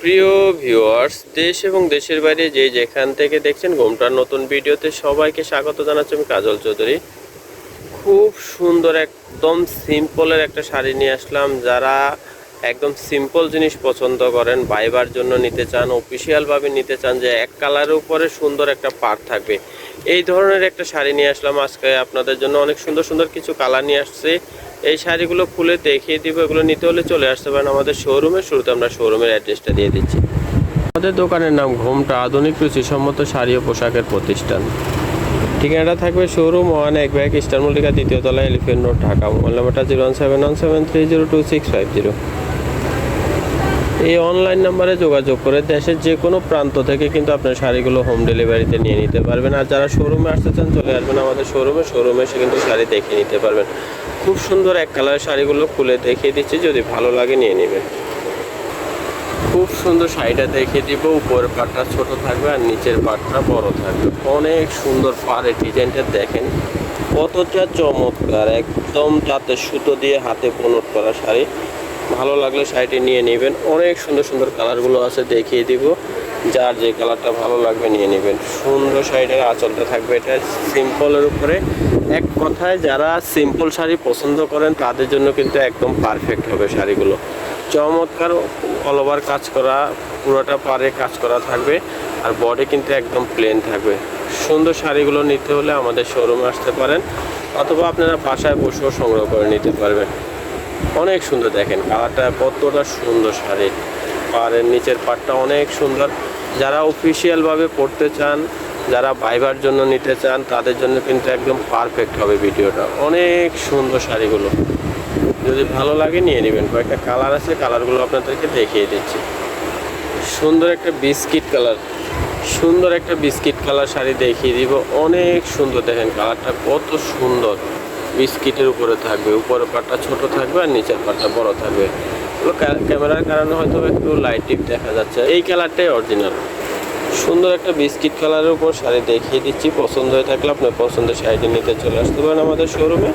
প্রিয় ভিউয়ার্স দেশ এবং দেশের বাইরে যে যেখান থেকে দেখছেন ঘুমটার নতুন ভিডিওতে সবাইকে স্বাগত জানাচ্ছি আমি কাজল চৌধুরী। খুব সুন্দর একদম সিম্পলের একটা শাড়ি নিয়ে আসলাম। যারা একদম সিম্পল জিনিস পছন্দ করেন বাইবার জন্য নিতে চান অফিসিয়ালভাবে নিতে চান যে এক কালারের উপরে সুন্দর একটা পার থাকবে। এই ধরনের একটা শাড়ি নিয়ে আসলাম। আজকে আপনাদের জন্য অনেক সুন্দর সুন্দর কিছু কালার নিয়ে আসছে। এই শাড়িগুলো খুলে দেখিয়ে দিব, এগুলো নিতে হলে চলে আসতে পারেন আমাদের শোরুমে শুরুতে, আমরা শোরুমের অ্যাড্রেসটা দিয়ে দিচ্ছি। আমাদের দোকানের নাম ঘুমটা, আধুনিক রুচিসম্মত শাড়ি ও পোশাকের প্রতিষ্ঠান। ঠিকানাটা থাকবে শোরুম ওয়ান এক ব্যাগ ইস্টার মল্লিকা, দ্বিতীয় তলা এলিফেন্ট রোড ঢাকা, মোবাইল নাম্বারটা zero one seven one seven three zero two six five zero এই অনলাইন নাম্বারে যোগাযোগ করে দেশের যে কোনো প্রান্ত থেকে কিন্তু আপনার শাড়িগুলো হোম ডেলিভারিতে নিয়ে নিতে পারবেন। আর যারা শোরুমে আসতে চান, চলে আসবেন আমাদের শোরুমে শোরুমে এসে কিন্তু শাড়ি দেখে নিতে পারবেন। খুব সুন্দর এক কালারের শাড়িগুলো খুলে দেখিয়ে দিচ্ছি, যদি ভালো লাগে নিয়ে নেবেন। খুব সুন্দর শাড়িটা দেখিয়ে দিব। উপরের পাটটা ছোট থাকবে আর নিচের পাটটা বড় থাকবে। অনেক সুন্দর পাড়ের ডিজাইনটা দেখেন। কতটা চমৎকার, একদম তাতে সুতো দিয়ে হাতে পনট করা শাড়ি। ভালো লাগলে শাড়িটি নিয়ে নেবেন। অনেক সুন্দর সুন্দর কালারগুলো আছে, দেখিয়ে দিব। যার যে কালারটা ভালো লাগবে নিয়ে নেবেন। সুন্দর শাড়িটার আঁচলটা থাকবে এটা সিম্পলের উপরে। এক কথায় যারা সিম্পল শাড়ি পছন্দ করেন, তাদের জন্য কিন্তু একদম পারফেক্ট হবে শাড়িগুলো। চমৎকার অল ওভার কাজ করা, পুরোটা পারে কাজ করা থাকবে। আর বডি কিন্তু একদম প্লেন থাকবে। সুন্দর শাড়িগুলো নিতে হলে আমাদের শোরুমে আসতে পারেন। অথবা আপনারা বাসায় বসেও সংগ্রহ করে নিতে পারবেন। অনেক সুন্দর দেখেন, কালারটা কতটা সুন্দর শাড়ি। পাড়ের নিচের পাটটা অনেক সুন্দর। যারা অফিসিয়ালভাবে পড়তে চান, যারা ভাইবার জন্য নিতে চান, তাদের জন্য কিন্তু একদম পারফেক্ট হবে ভিডিওটা। অনেক সুন্দর শাড়িগুলো। যদি ভালো লাগে নিয়ে নেবেন। কয়েকটা কালার আছে, কালারগুলো আপনাদেরকে দেখিয়ে দিচ্ছি। সুন্দর একটা বিস্কিট কালার। সুন্দর একটা বিস্কিট কালার শাড়ি দেখিয়ে দিব। অনেক সুন্দর দেখেন, কালারটা কত সুন্দর। বিস্কিটের উপরে থাকবে, উপরের পাটটা ছোট থাকবে আর নিচের পাটটা বড় থাকবে। ক্যামেরার কারণে হয়তো একটু লাইট টিপ দেখা যাচ্ছে। এই কালারটাই অরিজিনাল সুন্দর একটা বিস্কিট কালারের উপর শাড়ি দেখিয়ে দিচ্ছি। পছন্দ হয়ে থাকলে আপনার পছন্দের শাড়িটি নিতে চলে আসতে পারেন আমাদের শোরুমে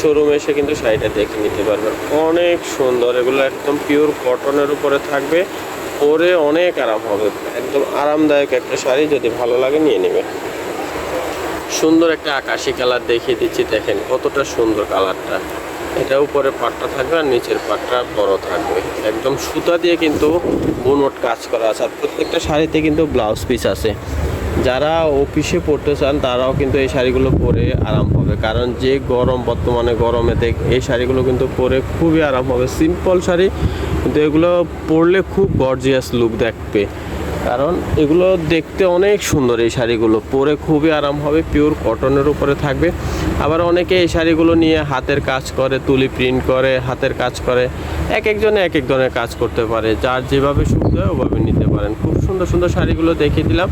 শোরুমে এসে কিন্তু শাড়িটা দেখে নিতে পারবেন। অনেক সুন্দর। এগুলো একদম পিওর কটনের উপরে থাকবে। পরে অনেক আরাম হবে। একদম আরামদায়ক একটা শাড়ি। যদি ভালো লাগে নিয়ে নেবে সুন্দর একটা আকাশি কালার দেখিয়ে দিচ্ছি, দেখেন কতটা সুন্দর কালারটা। এটা উপরে পাটটা থাকবে আর নিচের পাটটা বড় থাকবে। একদম সুতা দিয়ে কিন্তু বুনট কাজ করা আছে আর প্রত্যেকটা শাড়িতে কিন্তু ব্লাউজ পিস আছে। যারা অফিসে পড়তে চান, তারাও কিন্তু এই শাড়িগুলো পরে আরাম হবে কারণ যে গরম, বর্তমানে গরমেতে এই শাড়িগুলো কিন্তু পরে খুবই আরাম হবে সিম্পল শাড়ি, কিন্তু এগুলো পরলে খুব গর্জিয়াস লুক দেখবে কারণ এগুলো দেখতে অনেক সুন্দর এই শাড়িগুলো। পরে খুবই আরাম হবে পিওর কটনের উপরে থাকবে। আবার অনেকে এই শাড়িগুলো নিয়ে হাতের কাজ করে, তুলি প্রিন্ট করে, হাতের কাজ করে। এক একজনে এক এক ধরনের কাজ করতে পারে। যার যেভাবে সুবিধা হয় ওভাবে নিতে পারেন। খুব সুন্দর সুন্দর শাড়িগুলো দেখিয়ে দিলাম।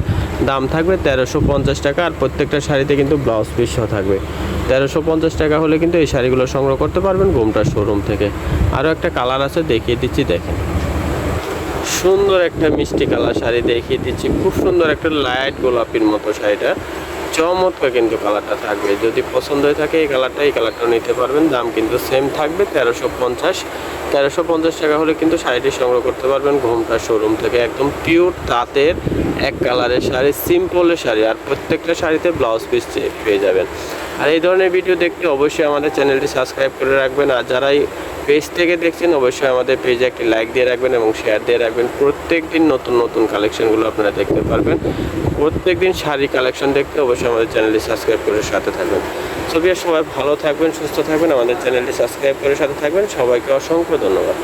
দাম থাকবে তেরোশো পঞ্চাশ টাকা আর প্রত্যেকটা শাড়িতে কিন্তু ব্লাউজ পিসও থাকবে। তেরোশো পঞ্চাশ টাকা হলে কিন্তু এই শাড়িগুলো সংগ্রহ করতে পারবেন গোমটা শোরুম থেকে। আরও একটা কালার আছে, দেখিয়ে দিচ্ছি, দেখেন। সুন্দর একটা মিষ্টি কালার শাড়ি দেখিয়ে দিচ্ছি। খুব সুন্দর একটা লাইট গোলাপির মতো শাড়িটা। চমৎকার কিন্তু কালারটা থাকবে। যদি পছন্দ হয়ে থাকে এই কালারটা এই কালারটা নিতে পারবেন। দাম কিন্তু সেম থাকবে, তেরোশো পঞ্চাশ। তেরোশো পঞ্চাশ টাকা হলে কিন্তু শাড়িটি সংগ্রহ করতে পারবেন ঘুমটা শোরুম থেকে। একদম পিওর তাঁতের এক কালারের শাড়ি সিম্পলের শাড়ি। আর প্রত্যেকটা শাড়িতে ব্লাউজ পিস পেয়ে যাবেন। আর এই ধরনের ভিডিও দেখতে অবশ্যই আমাদের চ্যানেলটি সাবস্ক্রাইব করে রাখবেন। আর যারাই পেজ থেকে দেখছেন, অবশ্যই আমাদের পেজে একটি লাইক দিয়ে রাখবেন এবং শেয়ার দিয়ে রাখবেন। প্রত্যেক দিন নতুন নতুন কালেকশনগুলো আপনারা দেখতে পারবেন। প্রত্যেক দিন শাড়ি কালেকশন দেখতে অবশ্যই আমাদের চ্যানেলটি সাবস্ক্রাইব করে সাথে থাকবেন। ছবি সবাই ভালো থাকবেন, সুস্থ থাকবেন। আমাদের চ্যানেলটি সাবস্ক্রাইব করে সাথে থাকবেন। সবাইকে অসংখ্য ধন্যবাদ।